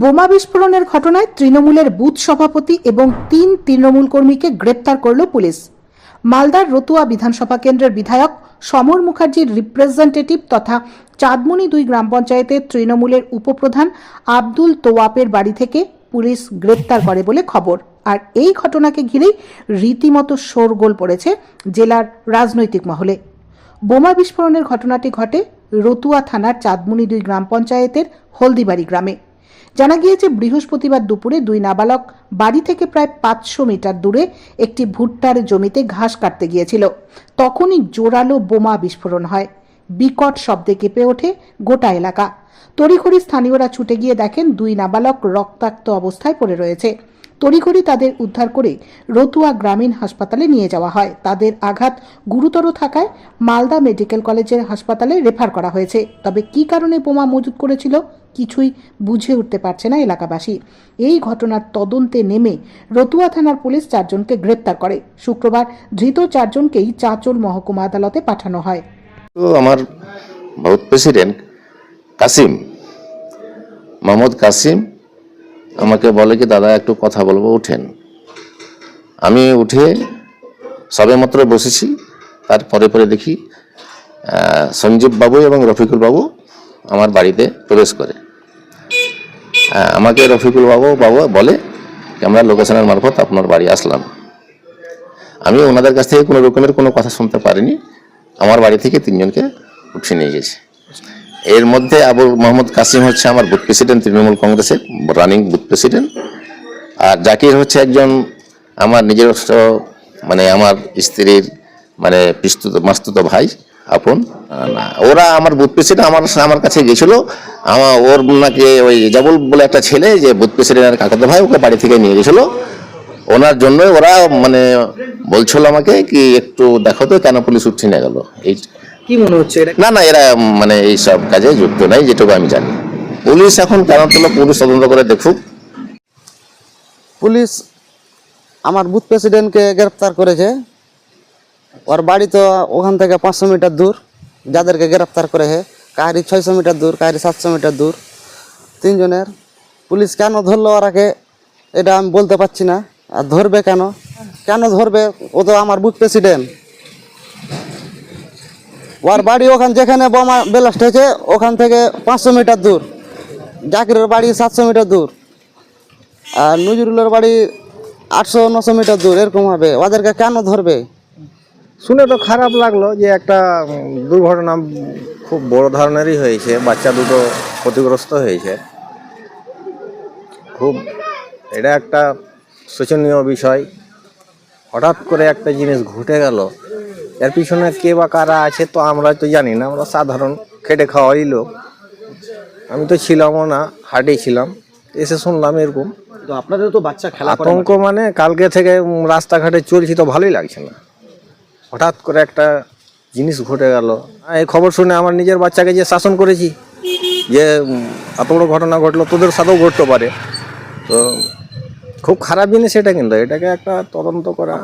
বোমা বিস্ফোরণের ঘটনায় তৃণমূলের বুথ সভাপতি এবং তিন তৃণমূল কর্মীকে গ্রেপ্তার করল পুলিশ। মালদার রতুয়া বিধানসভা কেন্দ্রের বিধায়ক সমর মুখার্জির রিপ্রেজেন্টেটিভ তথা চাঁদমুনি দুই গ্রাম পঞ্চায়েতের তৃণমূলের উপপ্রধান আব্দুল তোয়াপের বাড়ি থেকে পুলিশ গ্রেপ্তার করে বলে খবর। আর এই ঘটনাকে ঘিরেই রীতিমতো শোরগোল পড়েছে জেলার রাজনৈতিক মহলে। বোমা বিস্ফোরণের ঘটনাটি ঘটে রতুয়া থানার চাঁদমুনি দুই গ্রাম পঞ্চায়েতের হলদিবাড়ি গ্রামে। জানা গিয়েছে, বৃহস্পতিবার দুপুরে দুই নাবালক বাড়ি থেকে প্রায় পাঁচশো মিটার দূরে একটি ভুট্টার জমিতে ঘাস কাটতে গিয়েছিল। তখনই জোরালো বোমা বিস্ফোরণ হয়। বিকট শব্দে কেঁপে ওঠে গোটা এলাকা। তড়িঘড়ি স্থানীয়রা ছুটে গিয়ে দেখেন, দুই নাবালক রক্তাক্ত অবস্থায় পড়ে রয়েছে। তড়িঘড়ি তাদের উদ্ধার করে রতুয়া গ্রামীণ হাসপাতালে নিয়ে যাওয়া হয়। তাদের আঘাত গুরুতর থাকায় মালদা মেডিকেল কলেজের হাসপাতালে রেফার করা হয়েছে। তবে কী কারণে বোমা মজুত করেছিল কিছুই বুঝে উঠতে পারছে না এলাকাবাসী। এই ঘটনার তদন্তে নেমে রতুয়া থানার পুলিশ চারজনকে গ্রেপ্তার করে। শুক্রবার ধৃত চারজনকেই চাঁচল মহকুমা আদালতে পাঠানো হয়। তো আমার ভারত প্রেসিডেন্ট কাসিম মোহাম্মদ কাসিম আমাকে বলে কি, দাদা, একটু কথা বলব, উঠেন। আমি উঠে সবেমাত্র বসেছি। তারপরে পরে দেখি সঞ্জীব বাবু এবং রফিকুল বাবু আমার বাড়িতে প্রবেশ করে। আমাকে রফিকুল বাবু বাবু বলে যে আমরা লোকেশনের মারফত আপনার বাড়ি আসলাম। আমি ওনাদের কাছ থেকে কোনো রকমের কোনো কথা শুনতে পারিনি। আমার বাড়ি থেকে তিনজনকে উঠিয়ে নিয়ে গেছে। এর মধ্যে আবুল মোহাম্মদ কাসিম হচ্ছে আমার বুথ প্রেসিডেন্ট, তৃণমূল কংগ্রেসের রানিং বুথ প্রেসিডেন্ট। আর জাকির হচ্ছে একজন আমার নিজস্ব মানে আমার স্ত্রীর মানে পিস্তুত, মাস্তুত ভাই, আপন। ওরা আমার বুথ প্রেসিডেন্ট, আমার আমার কাছে গেছিল। আমার ওর নাকি ওই জাবুল বলে একটা ছেলে যে বুথ প্রেসিডেন্টের কাকাতো ভাই ওকে বাড়ি থেকে নিয়ে গেছিল। ওনার জন্য ওরা মানে বলছিল আমাকে কি একটু দেখো তো কেন পুলিশ উঠছে না গেল। এই কি মনে হচ্ছে না না এরা মানে এই সব কাজে যুক্ত নাই যেটুকু আমি জানি। পুলিশ এখন কেন তোলো পুলিশ তদন্ত করে দেখুক। পুলিশ আমার বুথ প্রেসিডেন্টকে গ্রেপ্তার করেছে। ওর বাড়ি তো ওখান থেকে পাঁচশো মিটার দূর যাদেরকে গ্রেপ্তার করেছে। কাহারি ছয়শো মিটার দূর কাহারি সাতশো মিটার দূর। তিনজনের, পুলিশ কেন ধরলো ওরাকে এটা আমি বলতে পারছি না। আর ধরবে কেন? কেন ধরবে? ও তো আমার বুথ প্রেসিডেন্ট। ওর বাড়ি ওখান যেখানে বোমা ব্লাস্ট হয়েছে, ওখান থেকে পাঁচশো মিটার দূর। জাকিরের বাড়ি সাতশো মিটার দূর। আর নজরুলের বাড়ি আটশো নশো মিটার দূর, এরকম হবে। ওদেরকে কেন ধরবে? শুনে তো খারাপ লাগল যে একটা দুর্ঘটনা খুব বড় ধরনেরই হয়েছে বাচ্চা দুটো ক্ষতিগ্রস্ত হয়েছে। খুব এটা একটা শোচনীয় বিষয়। হঠাৎ করে একটা জিনিস ঘটে গেল। এর পিছনে কে বা কারা আছে তো আমরা তো জানি না আমরা সাধারণ খেটে খাওয়াই লোক। আমি তো ছিলামও না হাটে ছিলাম এসে শুনলাম এরকম। তো আপনাদের তো বাচ্চা খেলা আতঙ্ক মানে কালকে থেকে রাস্তাঘাটে চলছি তো ভালোই লাগছে না। হঠাৎ করে একটা জিনিস ঘটে গেল। এই খবর শুনে আমার নিজের বাচ্চাকে যে শাসন করেছি, যে এত বড় ঘটনা ঘটলো, তোদের সাথেও ঘটতে পারে। তো খুব খারাপ জিনিস এটা কিন্তু। এটাকে একটা তদন্ত করা